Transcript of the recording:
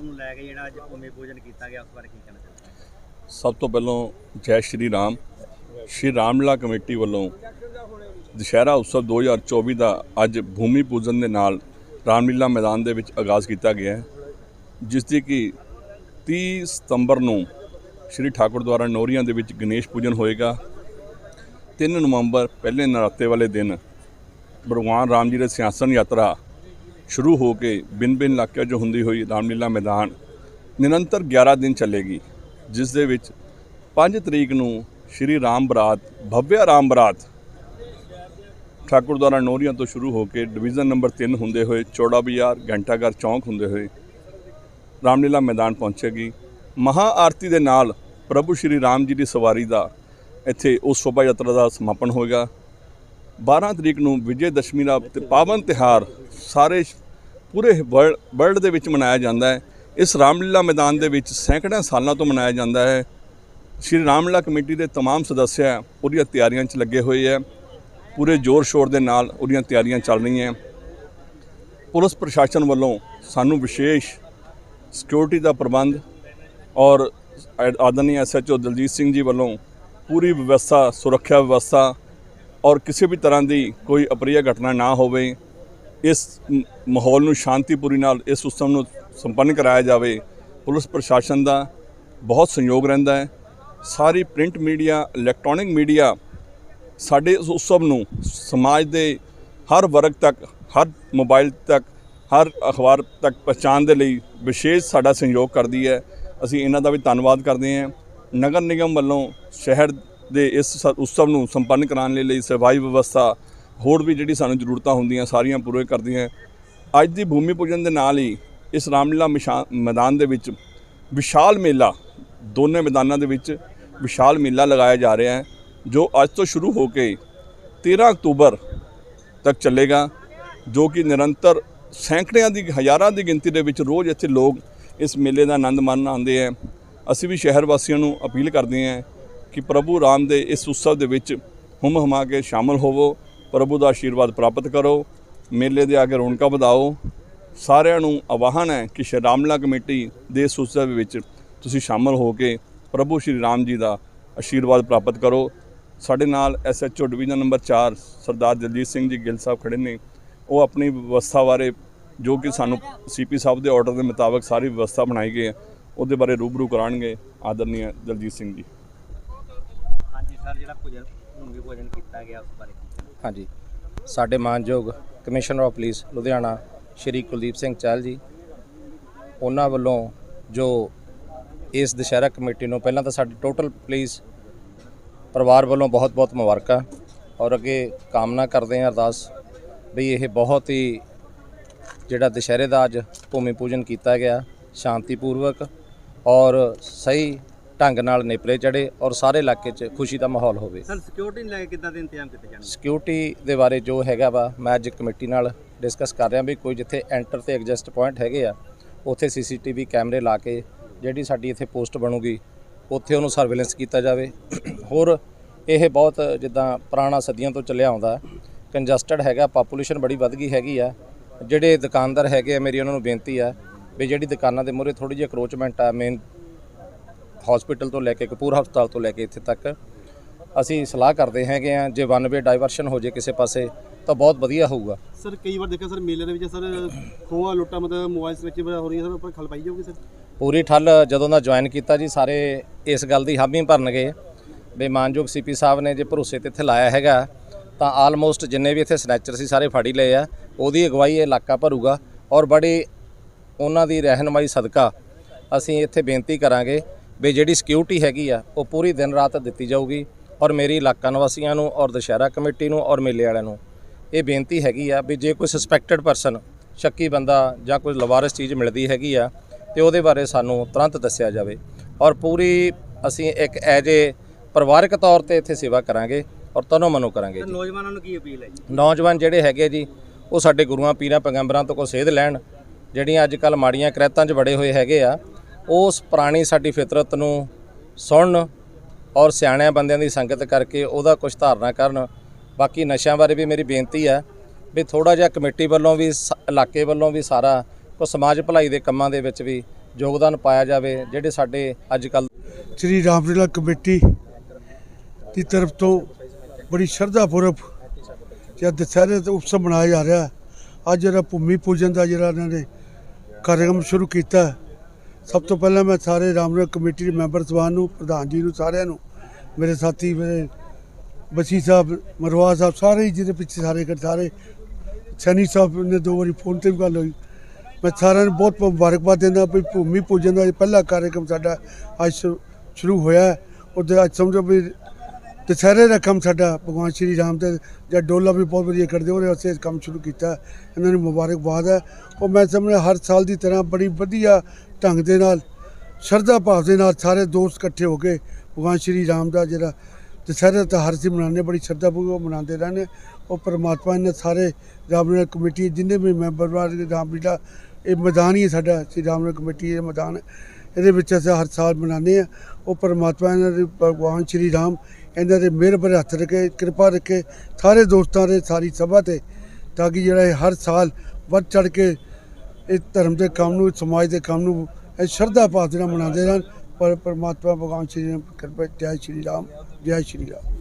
ਉਤਸਵ ਨੂੰ ਲੈ ਕੇ ਜਿਹੜਾ ਅੱਜ ਭੂਮੀ ਪੂਜਨ ਕੀਤਾ ਗਿਆ, ਉਸ ਬਾਰੇ ਕੀ ਕਹਿਣਾ ਚਾਹੁੰਦੇ ਸਭ ਤੋਂ ਪਹਿਲਾਂ ਜੈ ਸ਼੍ਰੀ ਰਾਮ। ਸ਼੍ਰੀ ਰਾਮਲਾ ਕਮੇਟੀ ਵੱਲੋਂ ਦੁਸ਼ਹਿਰਾ ਉਤਸਵ 2024 ਦਾ ਅੱਜ ਭੂਮੀ ਪੂਜਨ ਦੇ ਨਾਲ ਰਾਮਲੀਲਾ ਮੈਦਾਨ ਦੇ ਵਿੱਚ ਆਗਾਜ਼ ਕੀਤਾ ਗਿਆ ਹੈ, ਜਿਸ ਦੀ ਕਿ 30 ਸਤੰਬਰ ਨੂੰ ਸ਼੍ਰੀ ਠਾਕੁਰ ਦੁਆਰਾ ਨੌਰੀਆਂ ਦੇ ਵਿੱਚ ਗਣੇਸ਼ ਪੂਜਨ ਹੋਏਗਾ। 3 ਨਵੰਬਰ, ਪਹਿਲੇ ਨਰਾਤੇ ਵਾਲੇ ਦਿਨ, ਭਗਵਾਨ ਰਾਮ ਜੀ ਦੇ ਸਿਆਸਨ ਯਾਤਰਾ ਸ਼ੁਰੂ ਹੋ ਕੇ ਬਿਨ ਬਿਨ ਇਲਾਕਿਆਂ 'ਚ ਹੁੰਦੀ ਹੋਈ ਰਾਮਲੀਲਾ ਮੈਦਾਨ ਨਿਰੰਤਰ 11 ਦਿਨ ਚੱਲੇਗੀ, ਜਿਸ ਦੇ ਵਿੱਚ 5 ਤਰੀਕ ਨੂੰ ਸ਼੍ਰੀ ਰਾਮ ਬਰਾਤ, ਭਵਯ ਰਾਮ ਬਰਾਤ ਠਾਕੁਰ ਦੁਆਰਾ ਨੋਰੀਆਂ ਤੋਂ ਸ਼ੁਰੂ ਹੋ ਕੇ ਡਿਵੀਜ਼ਨ ਨੰਬਰ 3 ਹੁੰਦੇ ਹੋਏ ਚੌੜਾ ਬਾਜ਼ਾਰ, ਘੰਟਾਘਰ ਚੌਂਕ ਹੁੰਦੇ ਹੋਏ ਰਾਮਲੀਲਾ ਮੈਦਾਨ ਪਹੁੰਚੇਗੀ। ਮਹਾ ਆਰਤੀ ਦੇ ਨਾਲ ਪ੍ਰਭੂ ਸ਼੍ਰੀ ਰਾਮ ਜੀ ਦੀ ਸਵਾਰੀ ਦਾ ਇੱਥੇ ਉਸ ਸ਼ੋਭਾ ਯਾਤਰਾ ਦਾ ਸਮਾਪਨ ਹੋਏਗਾ। 12 ਤਰੀਕ ਨੂੰ ਵਿਜੇ ਦਸ਼ਮੀ ਦਾ ਤੇ ਪਾਵਨ ਤਿਹਾਰ ਸਾਰੇ ਪੂਰੇ ਵਰਲ- ਵਰਲਡ ਦੇ ਵਿੱਚ ਮਨਾਇਆ ਜਾਂਦਾ ਹੈ ਇਸ ਰਾਮਲੀਲਾ ਮੈਦਾਨ ਦੇ ਵਿੱਚ ਸੈਂਕੜਿਆਂ ਸਾਲਾਂ ਤੋਂ ਮਨਾਇਆ ਜਾਂਦਾ ਹੈ ਸ਼੍ਰੀ ਰਾਮਲੀਲਾ ਕਮੇਟੀ ਦੇ तमाम ਸਦੱਸਿਆ ਉਹਦੀਆਂ ਤਿਆਰੀਆਂ 'ਚ ਲੱਗੇ ਹੋਏ ਹੈ ਪੂਰੇ ਜ਼ੋਰ ਸ਼ੋਰ ਦੇ ਨਾਲ ਉਹਦੀਆਂ ਤਿਆਰੀਆਂ ਚੱਲ ਰਹੀਆਂ ਪੁਲਿਸ ਪ੍ਰਸ਼ਾਸਨ ਵੱਲੋਂ ਸਾਨੂੰ ਵਿਸ਼ੇਸ਼ ਸਿਕਿਉਰਿਟੀ ਦਾ ਪ੍ਰਬੰਧ ਔਰ ਆਦਰਨੀ ਐਸਐਚਓ ਦਲਜੀਤ ਸਿੰਘ ਜੀ ਵੱਲੋਂ ਪੂਰੀ ਵਿਵਸਥਾ ਸੁਰੱਖਿਆ ਵਿਵਸਥਾ ਔਰ ਕਿਸੇ ਵੀ ਤਰ੍ਹਾਂ ਦੀ ਕੋਈ ਅਪਰੀਆ ਘਟਨਾ ਨਾ ਹੋਵੇ, ਇਸ ਮਾਹੌਲ ਨੂੰ ਸ਼ਾਂਤੀਪੂਰੀ ਨਾਲ, ਇਸ ਉਤਸਵ ਨੂੰ ਸੰਪੰਨ ਕਰਾਇਆ ਜਾਵੇ, ਪੁਲਿਸ ਪ੍ਰਸ਼ਾਸਨ ਦਾ ਬਹੁਤ ਸਹਿਯੋਗ ਰਹਿੰਦਾ ਹੈ। ਸਾਰੀ ਪ੍ਰਿੰਟ ਮੀਡੀਆ, ਇਲੈਕਟ੍ਰੋਨਿਕ ਮੀਡੀਆ ਸਾਡੇ ਇਸ ਉਤਸਵ ਨੂੰ ਸਮਾਜ ਦੇ ਹਰ ਵਰਗ ਤੱਕ, ਹਰ ਮੋਬਾਈਲ ਤੱਕ, ਹਰ ਅਖਬਾਰ ਤੱਕ ਪਹੁੰਚਾਉਣ ਦੇ ਲਈ ਵਿਸ਼ੇਸ਼ ਸਾਡਾ ਸਹਿਯੋਗ ਕਰਦੀ ਹੈ। ਅਸੀਂ ਇਹਨਾਂ ਦਾ ਵੀ ਧੰਨਵਾਦ ਕਰਦੇ ਹਾਂ। ਨਗਰ ਨਿਗਮ ਵੱਲੋਂ ਸ਼ਹਿਰ ਦੇ ਇਸ ਸ- ਉਤਸਵ ਨੂੰ ਸੰਪੰਨ ਕਰਾਉਣ ਲਈ ਲਈ ਸੇਵਾਈ ਵਿਵਸਥਾ ਹੋਰ ਵੀ ਜਿਹੜੀ ਸਾਨੂੰ ਜ਼ਰੂਰਤਾਂ ਹੁੰਦੀਆਂ, ਸਾਰੀਆਂ ਪੂਰੇ ਕਰਦੀਆਂ। ਅੱਜ ਦੀ ਭੂਮੀ ਪੂਜਨ ਦੇ ਨਾਲ ਹੀ ਇਸ ਰਾਮਲੀਲਾ ਮਿਸ਼ਾ- ਮੈਦਾਨ ਦੇ ਵਿੱਚ ਵਿਸ਼ਾਲ ਮੇਲਾ, ਦੋਨੇ ਮੈਦਾਨਾਂ ਦੇ ਵਿੱਚ ਵਿਸ਼ਾਲ ਮੇਲਾ ਲਗਾਇਆ ਜਾ ਰਿਹਾ ਹੈ, ਜੋ ਅੱਜ ਤੋਂ ਸ਼ੁਰੂ ਹੋ ਕੇ 13 ਅਕਤੂਬਰ ਤੱਕ ਚੱਲੇਗਾ, ਜੋ ਕਿ ਨਿਰੰਤਰ ਸੈਂਕੜਿਆਂ ਦੀ, ਹਜ਼ਾਰਾਂ ਦੀ ਗਿਣਤੀ ਦੇ ਵਿੱਚ ਰੋਜ਼ ਇੱਥੇ ਲੋਕ ਇਸ ਮੇਲੇ ਦਾ ਆਨੰਦ ਮਾਣਨ ਆਉਂਦੇ ਹੈ। ਅਸੀਂ ਵੀ ਸ਼ਹਿਰ ਵਾਸੀਆਂ ਨੂੰ ਅਪੀਲ ਕਰਦੇ ਹਾਂ ਕਿ ਪ੍ਰਭੂ ਰਾਮ ਦੇ ਇਸ ਉਤਸਵ ਦੇ ਵਿੱਚ ਹੁਮ ਹਮਾ ਕੇ ਸ਼ਾਮਲ ਹੋਵੋ, ਪ੍ਰਭੂ ਦਾ ਆਸ਼ੀਰਵਾਦ ਪ੍ਰਾਪਤ ਕਰੋ, ਮੇਲੇ ਦੇ ਆਗੇ ਰੌਣਕਾਂ ਵਧਾਓ। ਸਾਰਿਆਂ ਨੂੰ ਆਵਾਹਨ ਹੈ ਕਿ ਸ਼੍ਰੀ ਰਾਮਲਾ ਕਮੇਟੀ ਦੇ ਇਸ ਉਤਸਵ ਵਿੱਚ ਤੁਸੀਂ ਸ਼ਾਮਲ ਹੋ ਕੇ ਪ੍ਰਭੂ ਸ਼੍ਰੀ ਰਾਮ ਜੀ ਦਾ ਆਸ਼ੀਰਵਾਦ ਪ੍ਰਾਪਤ ਕਰੋ। ਸਾਡੇ ਨਾਲ SHO division number 4 Sardar Daljeet Singh ji Gill Sahib ਖੜੇ ਨੇ। ਉਹ ਆਪਣੀ ਵਿਵਸਥਾ ਬਾਰੇ ਜੋ ਕਿ ਸਾਨੂੰ ਸੀਪੀ ਸਾਹਿਬ ਦੇ ਆਰਡਰ ਦੇ ਮੁਤਾਬਕ ਸਾਰੀ ਵਿਵਸਥਾ ਬਣਾਈ ਗਈ ਹੈ, ਉਹਦੇ ਬਾਰੇ ਰੂਬਰੂ ਕਰਾਣਗੇ ਆਦਰਨੀय ਦਲਜੀਤ ਸਿੰਘ ਜੀ। ਸਰ ਜਿਹੜਾ ਪੂਜਨ ਭੂਮੀ ਪੂਜਨ ਕੀਤਾ ਗਿਆ ਉਸ ਬਾਰੇ ਹਾਂਜੀ। ਸਾਡੇ ਮਾਨਯੋਗ commissioner of police, Ludhiana, Shri Kuldeep Singh Chahal ji. ਉਹਨਾਂ ਵੱਲੋਂ ਜੋ ਇਸ ਦੁਸ਼ਹਿਰਾ ਕਮੇਟੀ ਨੂੰ ਪਹਿਲਾਂ ਤਾਂ ਸਾਡੀ ਟੋਟਲ ਪੁਲਿਸ ਪਰਿਵਾਰ ਵੱਲੋਂ ਬਹੁਤ-ਬਹੁਤ ਮੁਬਾਰਕਾਂ ਔਰ ਅੱਗੇ ਕਾਮਨਾ ਕਰਦੇ ਹਾਂ ਅਰਦਾਸ ਵੀ ਇਹ ਬਹੁਤ ਹੀ ਜਿਹੜਾ ਦੁਸ਼ਹਿਰੇ ਦਾ ਅੱਜ ਭੂਮੀ ਪੂਜਨ ਕੀਤਾ ਗਿਆ, ਸ਼ਾਂਤੀਪੂਰਵਕ ਔਰ ਸਹੀ ਢੰਗ ਨਾਲ ਨੇਪਰੇ ਚੜੇ ਔਰ ਸਾਰੇ ਇਲਾਕੇ 'ਚ ਖੁਸ਼ੀ ਦਾ ਮਾਹੌਲ ਹੋਵੇ। ਸਰ ਸਿਕਿਉਰਿਟੀ ਨੂੰ ਲੈ ਕੇ ਕਿੱਦਾਂ ਦੇ ਇੰਤਜ਼ਾਮ ਕੀਤੇ ਜਾਣਗੇ? ਸਿਕਿਉਰਿਟੀ ਦੇ ਬਾਰੇ ਜੋ ਹੈਗਾ ਵਾ ਮੈਂ ਅੱਜ ਕਮੇਟੀ ਨਾਲ ਡਿਸਕਸ ਕਰ ਰਿਹਾ ਵੀ ਕੋਈ ਜਿੱਥੇ ਐਂਟਰ ਤੇ ਐਗਜ਼ਿਸਟ ਪੁਆਇੰਟ ਹੈਗੇ ਆ ਉੱਥੇ ਸੀਸੀਟੀਵੀ ਕੈਮਰੇ ਲਾ ਕੇ ਜਿਹੜੀ ਸਾਡੀ ਇੱਥੇ ਪੋਸਟ ਬਣੂਗੀ ਉੱਥੇ ਉਹਨੂੰ ਸਰਵੇਲੈਂਸ ਕੀਤਾ ਜਾਵੇ। ਹੋਰ ਇਹ ਬਹੁਤ ਜਿੱਦਾਂ ਪੁਰਾਣਾ ਸਦੀਆਂ ਤੋਂ ਚੱਲਿਆ ਆਉਂਦਾ ਕੰਜਸਟਡ ਹੈਗਾ ਪਾਪੂਲੇਸ਼ਨ ਬੜੀ ਵੱਧ ਗਈ ਹੈਗੀ ਆ। ਜਿਹੜੇ ਦੁਕਾਨਦਾਰ ਹੈਗੇ ਆ ਮੇਰੀ ਉਹਨਾਂ ਨੂੰ ਬੇਨਤੀ ਆ ਵੀ ਜਿਹੜੀ ਦੁਕਾਨਾਂ ਦੇ ਮੂਹਰੇ ਥੋੜੀ ਜਿਹੀ ਅਕਰੋਚਮੈਂਟ ਆ ਮੇਨ ਹਸਪੀਟਲ ਤੋਂ ਲੈ ਕੇ ਕਪੂਰ ਹਸਪਤਾਲ ਤੋਂ ਲੈ ਕੇ ਇੱਥੇ ਤੱਕ ਅਸੀਂ ਸਲਾਹ ਕਰਦੇ ਹੈਗੇ ਆ ਜੇ ਵਨ ਵੇ ਡਾਈਵਰਸ਼ਨ ਹੋ ਜੇ ਕਿਸੇ ਪਾਸੇ ਤਾਂ ਬਹੁਤ ਵਧੀਆ ਹੋਊਗਾ। ਸਰ ਕਈ ਵਾਰ ਦੇਖਿਆ ਸਰ ਮੇਲੇ ਦੇ ਵਿੱਚ ਸਰ ਖੋਆ ਲੁੱਟਾ ਮਤਲਬ ਮੋਬਾਈਲ ਸਵਿਚ ਹੋ ਰਹੀ ਹੈ ਸਰ ਉੱਪਰ ਖਲ ਪਾਈ ਜਾਊਗੀ ਸਰ? ਪੂਰੀ ਠੱਲ ਜਦੋਂ ਦਾ ਜੁਆਇਨ ਕੀਤਾ ਜੀ ਸਾਰੇ ਇਸ ਗੱਲ ਦੀ ਹਾਮੀ ਭਰਨਗੇ। ਵੀ ਮਾਨਯੋਗ ਸੀਪੀ ਸਾਹਿਬ ਨੇ ਜੇ ਭਰੋਸੇ ਤੇ ਇੱਥੇ ਲਾਇਆ ਹੈਗਾ ਤਾਂ ਆਲਮੋਸਟ ਜਿੰਨੇ ਵੀ ਇੱਥੇ ਸਨੈਚਰ ਸੀ ਸਾਰੇ ਫੜ ਹੀ ਲਏ ਆ। ਉਹਦੀ ਅਗਵਾਈ ਇਹ ਇਲਾਕਾ ਭਰੂਗਾ। ਔਰ ਬੜੀ ਉਹਨਾਂ ਦੀ ਰਹਿਨਮਾਈ ਸਦਕਾ ਅਸੀਂ ਇੱਥੇ ਬੇਨਤੀ ਕਰਾਂਗੇ ਵੀ ਜਿਹੜੀ ਸਿਕਿਉਰਿਟੀ ਹੈਗੀ ਆ ਉਹ ਪੂਰੀ ਦਿਨ ਰਾਤ ਦਿੱਤੀ ਜਾਊਗੀ ਔਰ ਮੇਰੀ ਇਲਾਕਾ ਨਿਵਾਸੀਆਂ ਨੂੰ ਔਰ ਦੁਸ਼ਹਿਰਾ ਕਮੇਟੀ ਨੂੰ ਔਰ ਮੇਲੇ ਵਾਲਿਆਂ ਨੂੰ ਇਹ ਬੇਨਤੀ ਹੈਗੀ ਆ ਵੀ ਜੇ ਕੋਈ ਸਸਪੈਕਟਡ ਪਰਸਨ ਸ਼ੱਕੀ ਬੰਦਾ ਜਾਂ ਕੋਈ ਲਵਾਰਸ ਚੀਜ਼ ਮਿਲਦੀ ਹੈਗੀ ਆ ਤੇ ਉਹਦੇ ਬਾਰੇ ਸਾਨੂੰ ਤੁਰੰਤ ਦੱਸਿਆ ਜਾਵੇ ਔਰ ਪੂਰੀ ਅਸੀਂ ਇੱਕ ਐਜ ਏ ਪਰਿਵਾਰਕ ਤੌਰ ਤੇ ਇੱਥੇ ਸੇਵਾ ਕਰਾਂਗੇ ਔਰ ਤਨੋ ਮਨੋ ਕਰਾਂਗੇ ਜੀ। ਨੌਜਵਾਨਾਂ ਨੂੰ ਕੀ ਅਪੀਲ ਹੈ ਜੀ? ਨੌਜਵਾਨ ਜਿਹੜੇ ਹੈਗੇ ਜੀ ਉਹ ਸਾਡੇ ਗੁਰੂਆਂ ਪੀਰਾਂ ਪੈਗੰਬਰਾਂ ਤੋਂ ਕੋ ਸੇਧ ਲੈਣ ਜਿਹੜੀਆਂ ਅੱਜ ਕੱਲ ਮਾੜੀਆਂ ਕਰੈਤਾਂ 'ਚ ਬੜੇ ਹੋਏ ਹੈਗੇ ਆ ਉਸ ਪੁਰਾਣੀ ਸਾਡੀ ਫਿਤਰਤ ਨੂੰ ਸੁਣਨ ਔਰ ਸਿਆਣਿਆਂ ਬੰਦਿਆਂ ਦੀ ਸੰਗਤ ਕਰਕੇ ਉਹਦਾ ਕੁਝ ਧਾਰਨਾ ਕਰਨ। ਬਾਕੀ ਨਸ਼ਿਆਂ ਬਾਰੇ ਵੀ ਮੇਰੀ ਬੇਨਤੀ ਹੈ ਵੀ ਥੋੜਾ ਜਿਹਾ ਕਮੇਟੀ ਵੱਲੋਂ ਵੀ ਸ- ਇਲਾਕੇ ਵੱਲੋਂ ਵੀ ਸਾਰਾ ਕੋ ਸਮਾਜ ਭਲਾਈ ਦੇ ਕੰਮਾਂ ਦੇ ਵਿੱਚ ਵੀ ਯੋਗਦਾਨ ਪਾਇਆ ਜਾਵੇ, ਜਿਹੜੇ ਸਾਡੇ ਅੱਜ ਕੱਲ ਸ੍ਰੀ ਰਾਮਲੀਲਾ ਕਮੇਟੀ ਦੀ ਤਰਫ ਤੋਂ ਬੜੀ ਸ਼ਰਧਾ ਪੂਰਵਕ ਜਿਹੜਾ ਦੁਸਹਿਰੇ ਦਾ ਉਤਸਵ ਮਨਾਇਆ ਜਾ ਰਿਹਾ। ਅੱਜ ਜਿਹੜਾ ਭੂਮੀ ਪੂਜਨ ਦਾ ਜਿਹੜਾ ਇਹਨਾਂ ਨੇ ਕਾਰਜਕ੍ਰਮ ਸ਼ੁਰੂ ਕੀਤਾ ਸਭ ਤੋਂ ਪਹਿਲਾਂ ਮੈਂ ਸਾਰੇ ਰਾਮਲੀਲਾ ਕਮੇਟੀ ਦੇ ਮੈਂਬਰ ਸਭਾ ਨੂੰ, ਪ੍ਰਧਾਨ ਜੀ ਨੂੰ, ਸਾਰਿਆਂ ਨੂੰ, ਮੇਰੇ ਸਾਥੀ, ਮੇਰੇ ਬਸੀ ਸਾਹਿਬ ਮਰਵਾ ਸਾਹਿਬ, ਸਾਰੇ ਹੀ ਜਿਹਦੇ ਪਿੱਛੇ ਸਾਰੇ ਸਾਰੇ ਸੈਣੀ ਸਾਹਿਬ ਨੇ ਦੋ ਵਾਰੀ ਫੋਨ ਤੇ ਵੀ ਗੱਲ ਹੋਈ। ਮੈਂ ਸਾਰਿਆਂ ਨੂੰ ਬਹੁਤ ਮੁਬਾਰਕਬਾਦ ਦਿੰਦਾ ਵੀ ਭੂਮੀ ਪੂਜਨ ਦਾ ਇਹ ਪਹਿਲਾ ਕਾਰਜਕ੍ਰਮ ਸਾਡਾ ਅੱਜ ਸ਼ੁਰੂ- ਸ਼ੁਰੂ ਹੋਇਆ ਉਹਦੇ ਅੱਜ ਸਮਝੋ ਵੀ ਦੁਸਹਿਰੇ ਦਾ ਕੰਮ ਸਾਡਾ ਭਗਵਾਨ ਸ਼੍ਰੀ ਰਾਮ ਦੇ, ਜਾਂ ਡੋਲਾ ਵੀ ਬਹੁਤ ਵਧੀਆ ਕਰਦੇ, ਉਹਦੇ ਵਾਸਤੇ ਕੰਮ ਸ਼ੁਰੂ ਕੀਤਾ। ਇਹਨਾਂ ਨੂੰ ਮੁਬਾਰਕਬਾਦ ਹੈ। ਉਹ ਮੈਂ ਸਮਝਦਾ ਹਰ ਸਾਲ ਦੀ ਤਰ੍ਹਾਂ ਬੜੀ ਵਧੀਆ ਢੰਗ ਦੇ ਨਾਲ, ਸ਼ਰਧਾ ਭਾਵ ਦੇ ਨਾਲ ਸਾਰੇ ਦੋਸਤ ਇਕੱਠੇ ਹੋ ਕੇ ਭਗਵਾਨ ਸ਼੍ਰੀ ਰਾਮ ਦਾ ਜਿਹੜਾ ਦੁਸਹਿਰਾ ਤਿਉਹਾਰ ਹਰ ਸੀ ਮਨਾਉਂਦੇ ਬੜੀ ਸ਼ਰਧਾ ਪੂਰਵਕ ਮਨਾਉਂਦੇ ਰਹਿੰਦੇ ਉਹ ਪਰਮਾਤਮਾ ਨੇ ਸਾਰੇ ਰਾਮਲੀਲਾ ਕਮੇਟੀ, ਜਿੰਨੇ ਵੀ ਮੈਂਬਰ ਵਾਲੇ ਰਾਮਲੀਲਾ ਇਹ ਮੈਦਾਨ ਹੀ ਹੈ ਸਾਡਾ, ਸ਼੍ਰੀ ਰਾਮਲੀਲਾ ਕਮੇਟੀ ਇਹ ਮੈਦਾਨ। ਇਹਦੇ ਵਿੱਚ ਅਸੀਂ ਹਰ ਸਾਲ ਮਨਾਉਂਦੇ ਆ ਉਹ ਪਰਮਾਤਮਾ ਇਹਨਾਂ ਦੇ ਭਗਵਾਨ ਸ਼੍ਰੀ ਰਾਮ, ਇਹਨਾਂ ਦੇ ਮਿਹਰ ਭਰੇ ਹੱਥ ਰੱਖੇ, ਕਿਰਪਾ ਰੱਖੇ, ਸਾਰੇ ਦੋਸਤਾਂ ਦੇ ਸਾਰੀ ਸਭਾ ਤੇ, ਤਾਂ ਕਿ ਜਿਹੜਾ ਇਹ ਹਰ ਸਾਲ ਵੱਧ ਚੜ ਕੇ ਇਹ ਧਰਮ ਦੇ ਕੰਮ ਨੂੰ, ਸਮਾਜ ਦੇ ਕੰਮ ਨੂੰ, ਇਹ ਸ਼ਰਧਾ ਭਾਵ ਦੇ ਨਾਲ ਮਨਾਉਂਦੇ ਰਹਿਣ। ਪਰ ਪਰਮਾਤਮਾ ਭਗਵਾਨ ਸ਼੍ਰੀ ਰਾਮ ਕਿਰਪਾ, ਜੈ ਸ਼੍ਰੀ ਰਾਮ, ਜੈ ਸ਼੍ਰੀ ਰਾਮ।